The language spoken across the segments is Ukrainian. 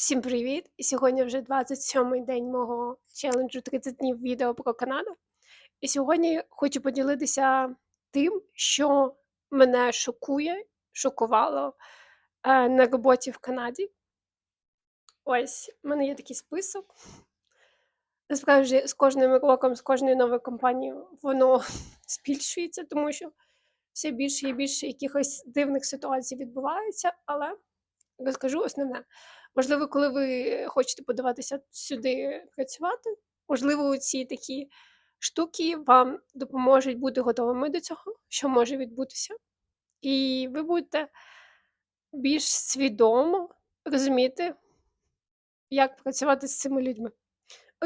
Всім привіт! І сьогодні вже 27-й день мого челенджу 30 днів відео про Канаду. І сьогодні хочу поділитися тим, що мене шокує, шокувало е, на роботі в Канаді. Ось, в мене є такий список. Насправді, з кожним роком, з кожною новою компанією воно збільшується, тому що все більше і більше якихось дивних ситуацій відбувається, але розкажу основне. Можливо, коли ви хочете подаватися сюди працювати, можливо, ці такі штуки вам допоможуть бути готовими до цього, що може відбутися, і ви будете більш свідомо розуміти, як працювати з цими людьми.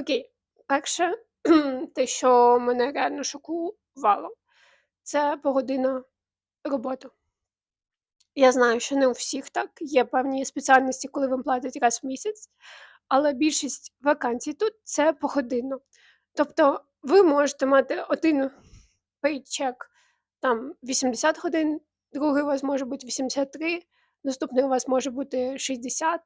Окей, перше, те, що мене реально шокувало, це погодина роботи. Я знаю, що не у всіх так. Є певні спеціальності, коли вам платять раз в місяць, але більшість вакансій тут це погодинно. Тобто ви можете мати один пейчек там 80 годин, другий у вас може бути 83, наступний у вас може бути 60.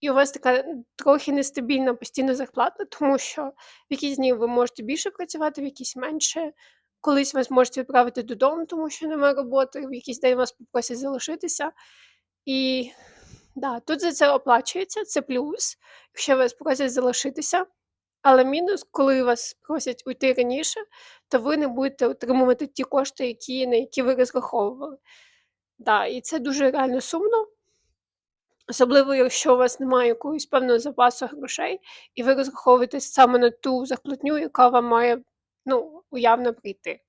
І у вас така трохи нестабільна постійна зарплата, тому що в якісь дні ви можете більше працювати, в якісь менше. Колись вас можуть відправити додому, тому що немає роботи, в якийсь день вас попросять залишитися. І да, тут за це оплачується, це плюс, якщо вас просять залишитися. Але мінус, коли вас просять уйти раніше, то ви не будете отримувати ті кошти, які, на які ви розраховували. Да, і це дуже реально сумно. Особливо, якщо у вас немає якогось певного запасу грошей, і ви розраховуєте саме на ту зарплатню, яка вам має ну, уявно прийти.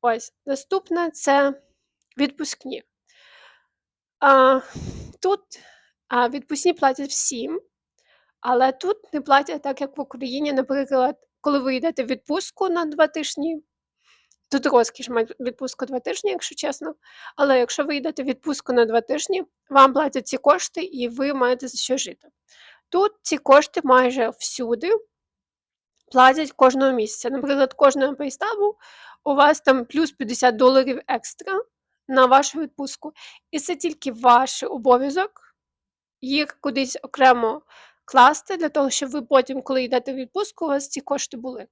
Ось, наступне це відпускні. А, Тут а, відпускні платять всім, але тут не платять так, як в Україні. Наприклад, коли ви йдете в відпустку на два тижні, тут розкіш мати відпустку два тижні, якщо чесно. Але якщо ви йдете в відпустку на два тижні, вам платять ці кошти і ви маєте за що жити. Тут ці кошти майже всюди платять кожного місяця. Наприклад, кожного пейстабу у вас там плюс 50 доларів екстра на вашу відпустку. І це тільки ваш обов'язок їх кудись окремо класти, для того, щоб ви потім, коли йдете в відпустку, у вас ці кошти були.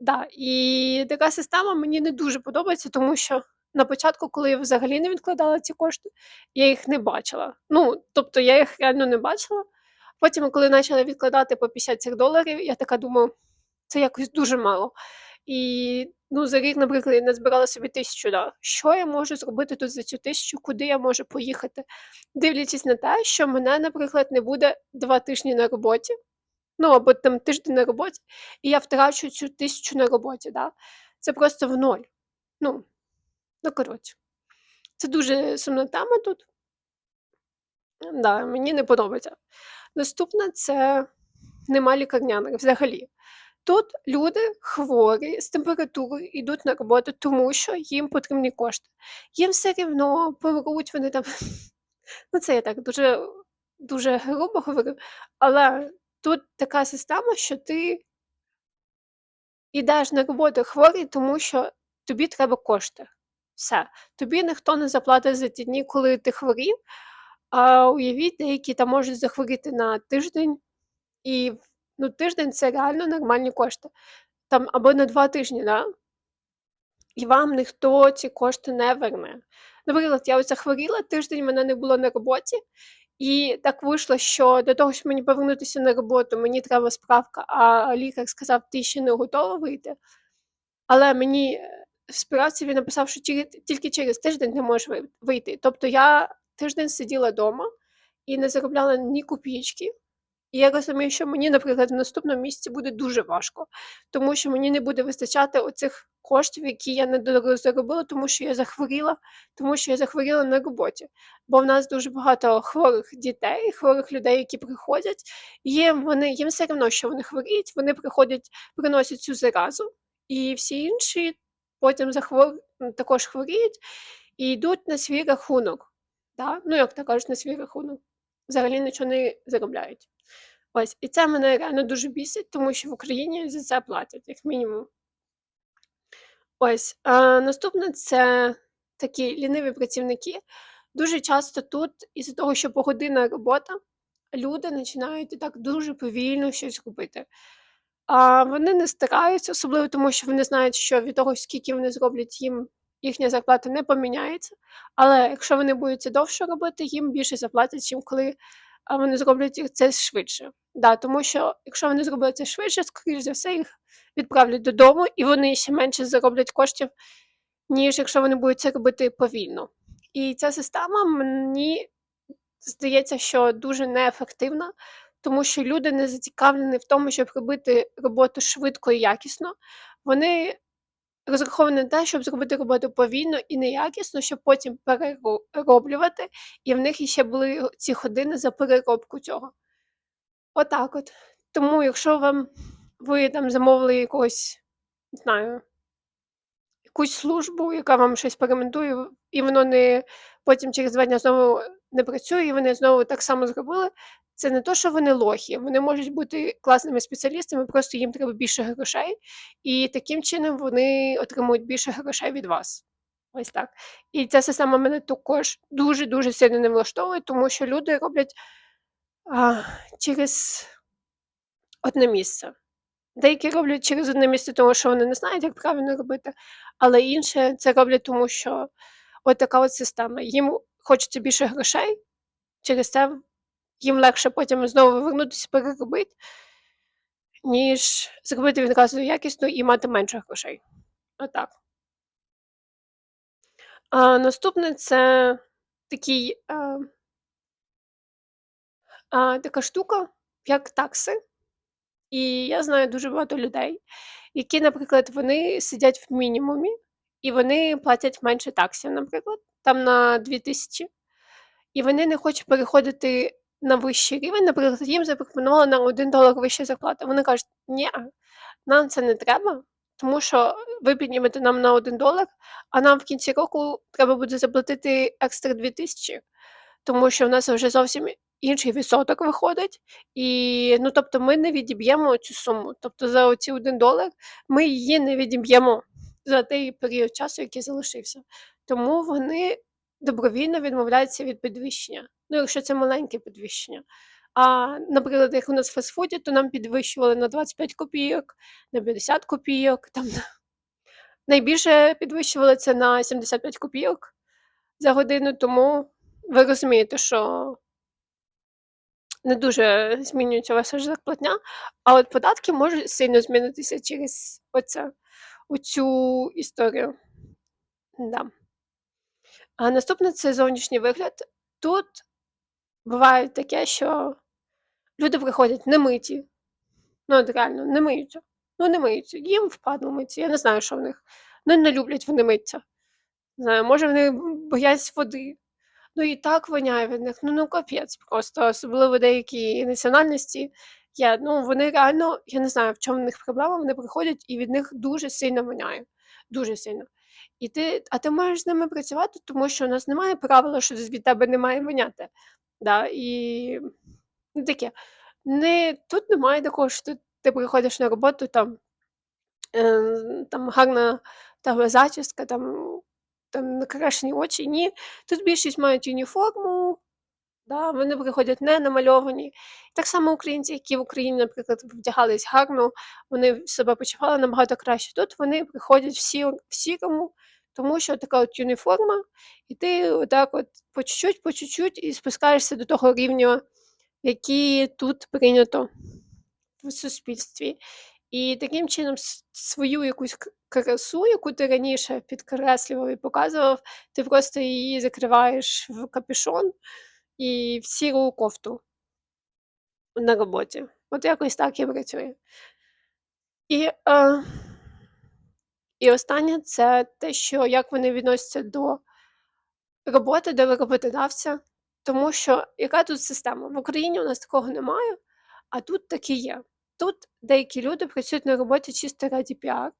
Да, І така система мені не дуже подобається, тому що на початку, коли я взагалі не відкладала ці кошти, я їх не бачила. Ну, тобто я їх реально не бачила. Потім, коли почала відкладати по 50 цих доларів, я така думаю, це якось дуже мало. І ну, за рік, наприклад, я назбирала собі тисячу. Да. Що я можу зробити тут за цю тисячу, куди я можу поїхати? Дивлячись на те, що мене, наприклад, не буде два тижні на роботі, ну або там тиждень на роботі, і я втрачу цю тисячу на роботі. Да. Це просто в ноль. Ну, ну коротше, це дуже сумна тема тут. Да, Мені не подобається. Наступне це нема лікарняних взагалі. Тут люди хворі з температурою йдуть на роботу, тому що їм потрібні кошти. Їм все рівно помруть вони там. Ну, це я так дуже дуже грубо говорю, але тут така система, що ти йдеш на роботу хворий, тому що тобі треба кошти. Все. Тобі ніхто не заплатить за ті дні, коли ти хворів. А уявіть, деякі там можуть захворіти на тиждень, і ну, тиждень це реально нормальні кошти. Там або на два тижні, да? і вам ніхто ці кошти не верне. Наприклад, я ось захворіла, тиждень мене не було на роботі, і так вийшло, що для того, щоб мені повернутися на роботу, мені треба справка, а лікар сказав, ти ще не готова вийти. Але мені в справці він написав, що тільки через тиждень не можеш вийти. Тобто я тиждень сиділа вдома і не заробляла ні копійки. І я розумію, що мені, наприклад, в наступному місяці буде дуже важко, тому що мені не буде вистачати оцих коштів, які я не заробила, тому що я захворіла, тому що я захворіла на роботі. Бо в нас дуже багато хворих дітей, хворих людей, які приходять, і вони їм все одно, що вони хворіють, вони приходять, приносять цю заразу, і всі інші потім захвор... також хворіють і йдуть на свій рахунок. Да? Ну, як то кажуть, на свій рахунок. Взагалі нічого не заробляють. Ось, і це мене реально дуже бісить, тому що в Україні за це платять, як мінімум. Ось, а наступне це такі ліниві працівники. Дуже часто тут, із-за того, що погодинна робота, люди починають так дуже повільно щось робити. А вони не стараються, особливо тому, що вони знають, що від того, скільки вони зроблять, їм їхня зарплата не поміняється. Але якщо вони будуть це довше робити, їм більше заплатять, чим коли вони зроблять це швидше. Да, тому що якщо вони зроблять це швидше, скоріш за все, їх відправлять додому, і вони ще менше зароблять коштів, ніж якщо вони будуть це робити повільно. І ця система мені здається, що дуже неефективна, тому що люди не зацікавлені в тому, щоб робити роботу швидко і якісно. Вони розраховані на те, щоб зробити роботу повільно і неякісно, щоб потім перероблювати, і в них іще були ці години за переробку цього. Отак от. Тому, якщо вам ви там замовили якогось, не знаю, якусь службу, яка вам щось порекомендує, і воно не потім через два дні знову не працює, і вони знову так само зробили. Це не то, що вони лохи, вони можуть бути класними спеціалістами, просто їм треба більше грошей, і таким чином вони отримують більше грошей від вас. Ось так. І ця система мене також дуже-дуже сильно не влаштовує, тому що люди роблять а, через одне місце. Деякі роблять через одне місце, тому що вони не знають, як правильно робити, але інші це роблять, тому що от така от система. Їм хочеться більше грошей, через це їм легше потім знову повернутися переробити, ніж зробити відразу якісно і мати менше грошей. Отак. А наступне це такий, а, а, така штука, як такси. І я знаю дуже багато людей, які, наприклад, вони сидять в мінімумі, і вони платять менше таксів, наприклад, там на 2000, і вони не хочуть переходити на вищий рівень. Наприклад, їм запропонували на 1 долар вища зарплата. Вони кажуть, ні, нам це не треба, тому що ви піднімете нам на 1 долар, а нам в кінці року треба буде заплатити екстра 2000, тому що в нас вже зовсім інший відсоток виходить. І, ну, тобто, ми не відіб'ємо цю суму. Тобто, за оці 1 долар ми її не відіб'ємо за той період часу, який залишився. Тому вони добровільно відмовляються від підвищення. Ну, якщо це маленьке підвищення. А, наприклад, як у нас в фастфуді, то нам підвищували на 25 копійок, на 50 копійок. Там найбільше підвищували це на 75 копійок за годину, тому ви розумієте, що не дуже змінюється ваша зарплатня, а от податки можуть сильно змінитися через оце, оцю історію. Да. А наступне це зовнішній вигляд. Тут буває таке, що люди приходять не миті. Ну, от реально, не миються. Ну, не миються. Їм впадло митися. Я не знаю, що в них. Ну, не люблять вони митися. Не знаю, може, вони бояться води. Ну і так воняє від них. Ну ну капець просто, особливо деякі національності. Я, ну, вони реально, я не знаю, в чому в них проблема, вони приходять і від них дуже сильно воняє. Дуже сильно. І ти, а ти можеш з ними працювати, тому що у нас немає правила, що від тебе не має воняти. Да? І ну, таке. Не, тут немає такого, що ти, ти приходиш на роботу, там, е, там гарна там, зачіска, там там накрашені очі. Ні. Тут більшість мають уніформу, да, вони приходять не намальовані. Так само українці, які в Україні, наприклад, вдягались гарно, вони себе почували набагато краще. Тут вони приходять всі в сірому, тому що така от уніформа, і ти отак от по чуть-чуть, по чуть-чуть і спускаєшся до того рівня, який тут прийнято в суспільстві. І таким чином свою якусь красу, яку ти раніше підкреслював і показував, ти просто її закриваєш в капюшон і в сіру кофту на роботі. От якось так і працює. І е, і останнє це те, що як вони відносяться до роботи, до роботодавця. Тому що яка тут система? В Україні у нас такого немає, а тут таке є. Тут деякі люди працюють на роботі чисто раді піар,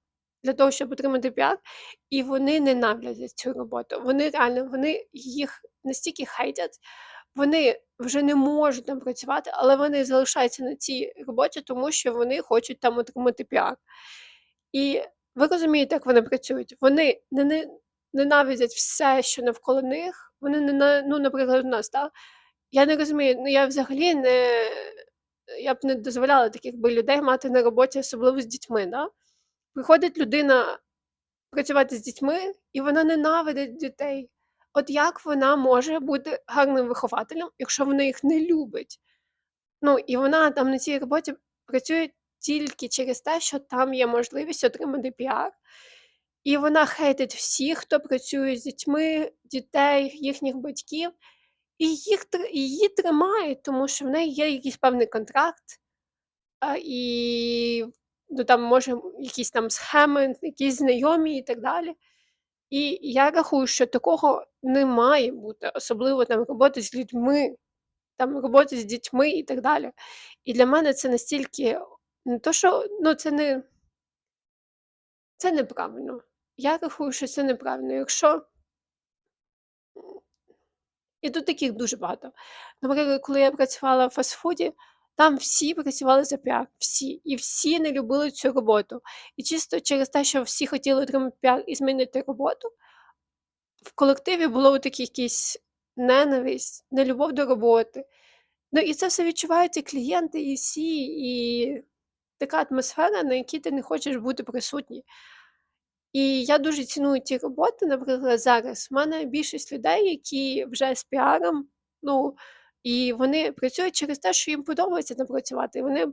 для того, щоб отримати піар, і вони ненавидять цю роботу. Вони реально вони їх настільки хейтять, вони вже не можуть там працювати, але вони залишаються на цій роботі, тому що вони хочуть там отримати піар. І ви розумієте, як вони працюють? Вони не, ненавидять все, що навколо них. Вони не ну, наприклад, у нас, так? Я не розумію, ну, я взагалі не я б не дозволяла таких би людей мати на роботі, особливо з дітьми, да. Приходить людина працювати з дітьми, і вона ненавидить дітей. От як вона може бути гарним вихователем, якщо вона їх не любить? Ну, і вона там на цій роботі працює тільки через те, що там є можливість отримати піар. І вона хейтить всіх, хто працює з дітьми, дітей, їхніх батьків, і їх її тримають, тому що в неї є якийсь певний контракт, і, ну, там, може, якісь там схеми, якісь знайомі і так далі. І я рахую, що такого не має бути, особливо там роботи з людьми, там роботи з дітьми і так далі. І для мене це настільки не то, що ну, це не це неправильно. Я рахую, що це неправильно. Якщо І тут таких дуже багато. Наприклад, коли я працювала в фастфуді, там всі працювали за піар, всі, і всі не любили цю роботу. І чисто через те, що всі хотіли отримати піар і змінити роботу, в колективі було отакі якісь ненависть, нелюбов до роботи. Ну і це все відчувають і клієнти, і всі, і така атмосфера, на якій ти не хочеш бути присутній. І я дуже ціную ті роботи, наприклад, зараз. В мене більшість людей, які вже з піаром, ну, і вони працюють через те, що їм подобається там працювати. Вони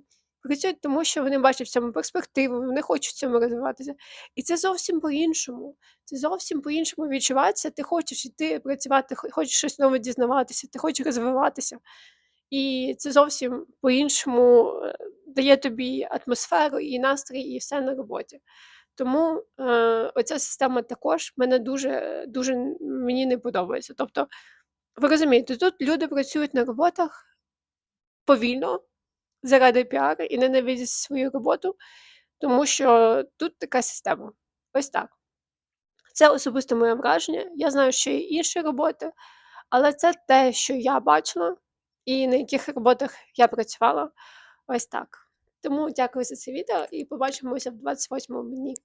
працюють, тому що вони бачать в цьому перспективу, вони хочуть в цьому розвиватися. І це зовсім по-іншому. Це зовсім по-іншому відчувається. Ти хочеш іти працювати, хочеш щось нове дізнаватися, ти хочеш розвиватися. І це зовсім по-іншому е, дає тобі атмосферу і настрій, і все на роботі. Тому е, оця система також мене дуже, дуже мені не подобається. Тобто, ви розумієте, тут люди працюють на роботах повільно заради піару і ненавидять свою роботу, тому що тут така система. Ось так. Це особисто моє враження. Я знаю, що є інші роботи, але це те, що я бачила, і на яких роботах я працювала. Ось так. Тому дякую за це відео і побачимося в 28 дні.